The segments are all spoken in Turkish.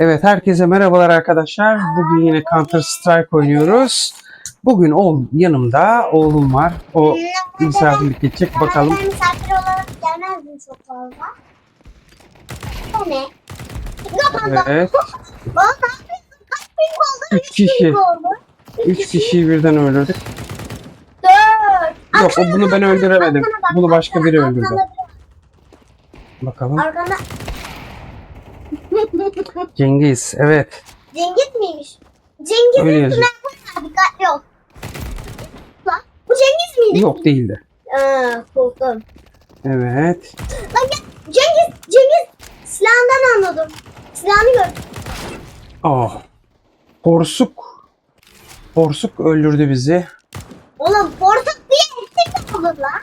Evet herkese merhabalar arkadaşlar. Bugün yine Counter Strike oynuyoruz. Bugün oğlum yanımda oğlum var. O misafirlik edecek bakalım. Ben misafir olarak gelmezdim çok fazla. O ne? Evet. Üç kişi. Üç kişiyi birden öldürdük. Dört. Yok o bunu ben öldüremedim. Bunu başka biri öldürdü. Bakalım. bak, Arkana. Cengiz. Evet. Cengiz miymiş? Cengiz'in Öyle yazıyor. sniper var. Dikkatli ol. Lan bu Cengiz miydi? Yok değildi. Aa, korktum. Evet. Lan Cengiz, Cengiz silahından anladım. Silahını gördüm. Oh. Porsuk. Porsuk öldürdü bizi. Oğlum portak diye eksik mi olur lan?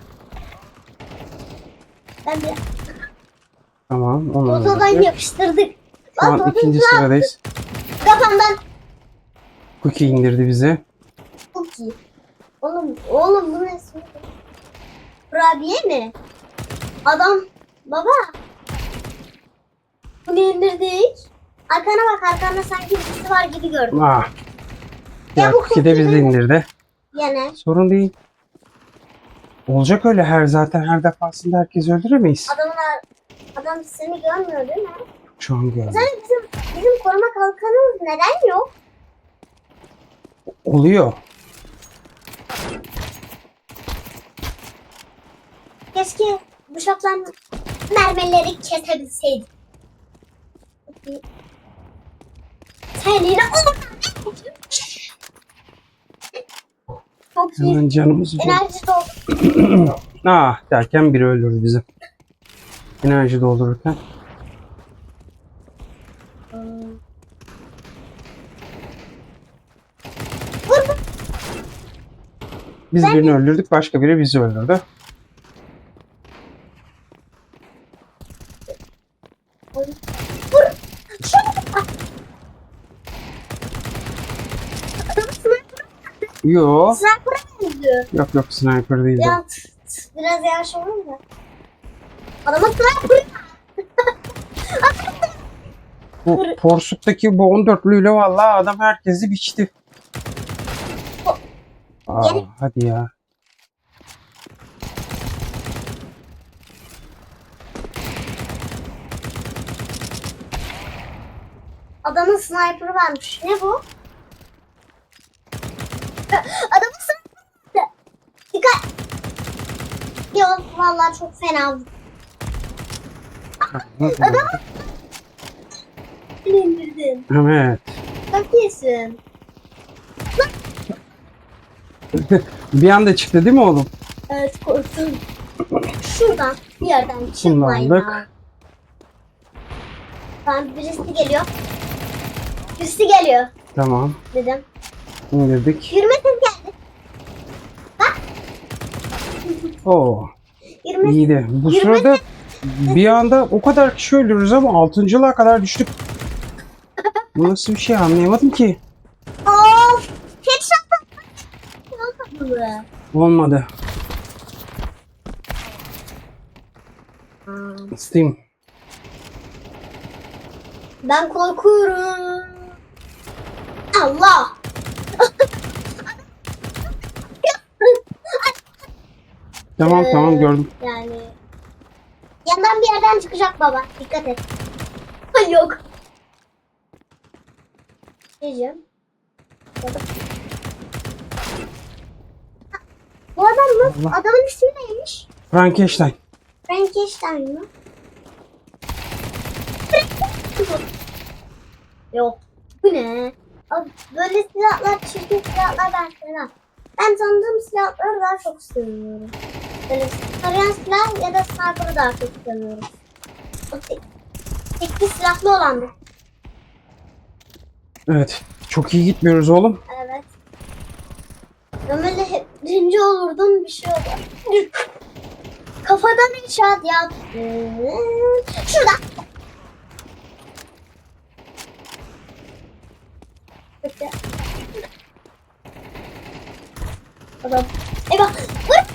Ben bir Tamam. Onu otodan öldürdük. yapıştırdık. Şu an ikinci sıradayız. Kafamdan. Cookie indirdi bizi. Çok iyi. Oğlum, oğlum bu ne? Kurabiye mi? Adam, baba. Bunu indirdik. Arkana bak, arkanda sanki birisi var gibi gördüm. Ah. Ya Ya bu Cookie de bizi indirdi. Yine. Sorun değil. Olacak öyle her zaten her defasında herkes öldüremeyiz. Adamın adam seni görmüyor değil mi? Şu an gördüm. Sen bizim bizim koruma kalkanımız neden yok? Oluyor. Keşke bu şaplan mermileri kesebilseydik. Sen yine Çok iyi. Hemen canımız. Enerji doldu. Ah derken biri öldürdü bizi. Enerji doldururken. Vur vur. Biz Ben- birini öldürdük başka biri bizi öldürdü. Yo. Sniper'a benziyor. Yok yok sniper değil. Ya biraz yavaş olur mu? Adama sniper. Bu Porsuk'taki bu 14'lüyle vallahi adam herkesi biçti. Aa, hadi ya. Adamın sniper'ı varmış. Ne bu? Adamın sniper'ı. Dikkat. Yok vallahi çok fena. Seni indirdim. Evet. Çok iyisin. Bir anda çıktı değil mi oğlum? Evet korktum. Şuradan bir yerden çıkmayın ha. Tamam birisi geliyor. Birisi geliyor Tamam. dedim. indirdik. Yürüme ses geldi. Oo. Yürüme İyiydi. Bu Yirmi- sırada bir anda o kadar kişi öldürürüz ama 6.lığa kadar düştük. Bu nasıl bir şey anlayamadım ki. Of! Headshot Olmadı. Olmadı. Steam. Ben korkuyorum. Allah! Tamam Ee, tamam gördüm. Yani yandan bir yerden çıkacak baba. Dikkat et. Ay yok. Diyeceğim. Baba. Bu adam mı? Allah. Adamın ismi neymiş? Frankenstein. Frankenstein mi? Yok. Bu ne? Abi, böyle silahlar, çirkin silahlar ben sevmem. Ben tanıdığım silahları daha çok seviyorum. Böyle tarayan silah ya da sniper'ı daha çok seviyorum. O tek, tekli silahlı olan bu. Evet. Çok iyi gitmiyoruz oğlum. Evet. Ömer'le hep birinci olurdum bir şey oldu. Kafadan inşaat yap. Şurada. Adam. Eyvah. Vur.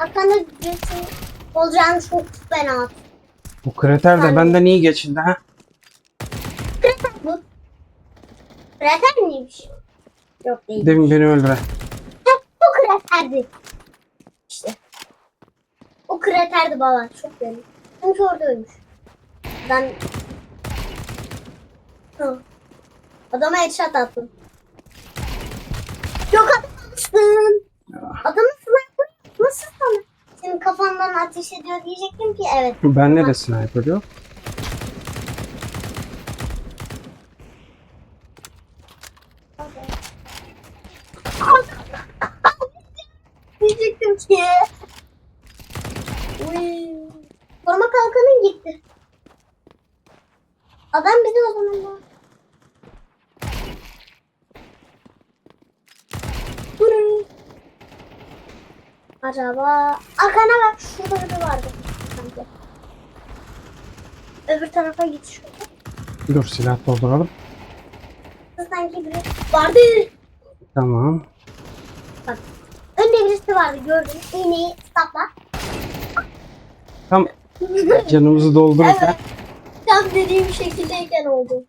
Arkanda birisi olacağını çok fena. Bu krater de benden iyi geçildi ha. Krater Krater miymiş? Yok değil. Demin beni öldüren. Kraterdi. İşte. O kraterdi baba. Çok belli. Çünkü orada ölmüş. Ben... Hı. Adama headshot attım. Yok atamamışsın. Adamı sniper nasıl sana? Senin kafandan ateş ediyor diyecektim ki evet. Bende de sniper yok. Diyecektim ki. Uy. Koruma kalkanın gitti. Adam bizi o zaman. Uy. Acaba arkana bak şurada biri vardı sanki. Öbür tarafa git şurada. Dur silah dolduralım. Sanki biri vardı. Tamam. Birisi vardı gördüm. İğneyi sapla. Tam canımızı doldururken Evet. Tam dediğim şekildeyken oldu.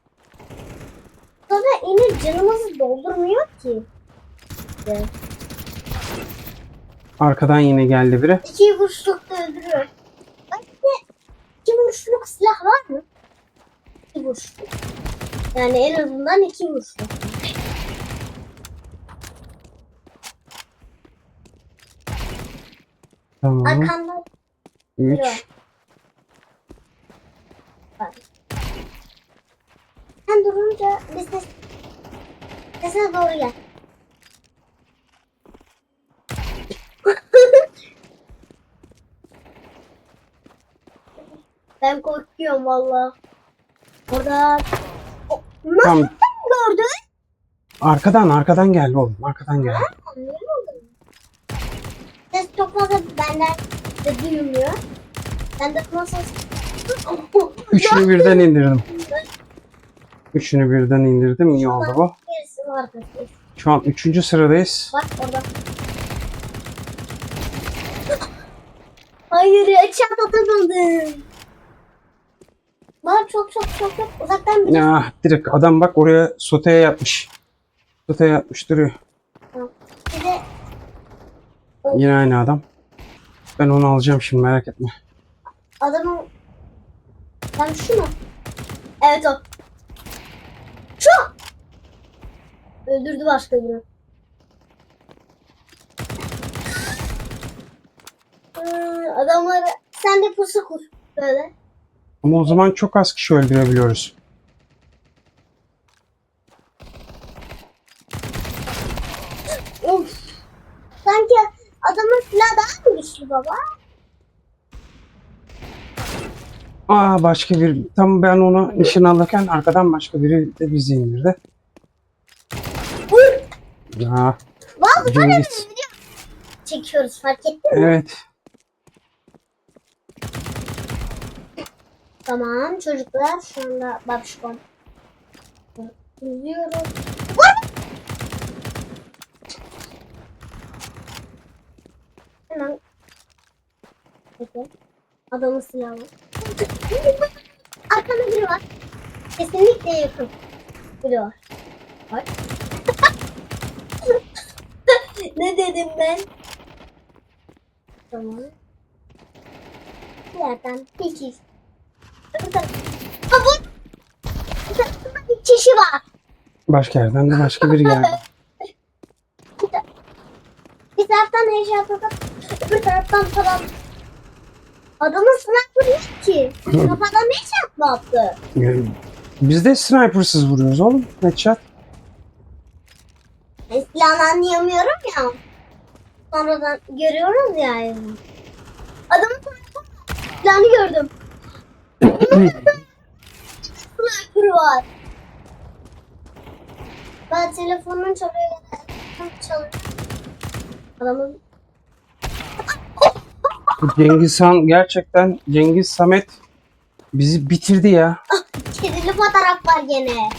Sonra iğne canımızı doldurmuyor ki. Evet. arkadan yine geldi biri. İki vuruşlukta öldürüyor. De iki vuruşluk silah var mı? İki vuruşluk. Yani en azından iki vuruşluk. Tamam. Arkanda 3. Yok. Bak. Sen durunca biz de sesine doğru gel. ben korkuyorum valla. Orada nasıl Tam gördün? arkadan arkadan geldi oğlum. Arkadan çok fazla benden de duyulmuyor. Ben de nasıl... Üçünü birden indirdim. Üçünü birden indirdim. İyi oldu bu. Şu an üçüncü sıradayız. Bak orada. Hayır ya çat atamadım. Bak çok çok çok çok uzaktan bir Ah, direkt adam bak oraya soteye yapmış. Soteye yapmış duruyor. bir de Yine aynı adam. Ben onu alacağım şimdi merak etme. adamın ben şu mu? Evet o. Şu. Öldürdü başka biri. Hmm, adamları sen de pusu kur böyle. Ama o zaman çok az kişi öldürebiliyoruz. Of. Sanki adamın silahı daha mı güçlü baba? Aa başka bir tam ben onu nişan alırken arkadan başka biri de bizi indirdi. Vur. Ya Vallahi böyle bir Cengiz. video çekiyoruz fark ettin mi? Evet. Tamam çocuklar şu anda babşkom. İzliyoruz. Vur. Hemen. Peki. Adamın silahı. var. Biri var. Kesinlikle yakın. Biri var. Bak. ne dedim ben? Tamam. Kişi. Öbür taraf- Ha bu. Bir kişi var. Başka yerden de başka biri geldi. Bir, ta- bir taraftan heyecan atıp öbür taraftan falan. Adamın sniper yok ki. Kafadan heyecan mı attı? Yani Biz de snipersız vuruyoruz oğlum. Headshot. Ben silahını anlayamıyorum ya. Sonradan görüyoruz ya. yani. Adamın silahını gördüm. Sniper var. Ben telefonun çalıyor. Çalıyor. Adamın Cengiz Han gerçekten Cengiz Samet bizi bitirdi ya. kedili fotoğraf var gene.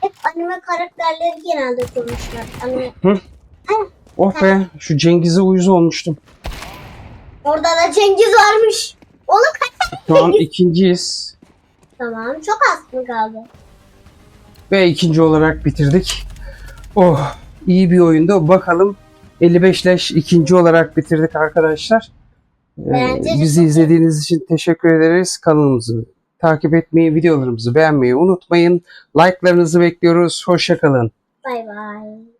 Hep anime karakterleri genelde koymuşlar. Anime. Hı? Ha, Oh be şu Cengiz'e uyuz olmuştum. orada da Cengiz varmış. Onu kaç Şu an ikinciyiz. Tamam. Çok az mı kaldı? Ve ikinci olarak bitirdik. Oh iyi bir oyundu. Bakalım 55 leş ikinci olarak bitirdik arkadaşlar. Ee, bizi izlediğiniz için teşekkür ederiz. Kanalımızı takip etmeyi, videolarımızı beğenmeyi unutmayın. Like'larınızı bekliyoruz. Hoşçakalın. Bay bay.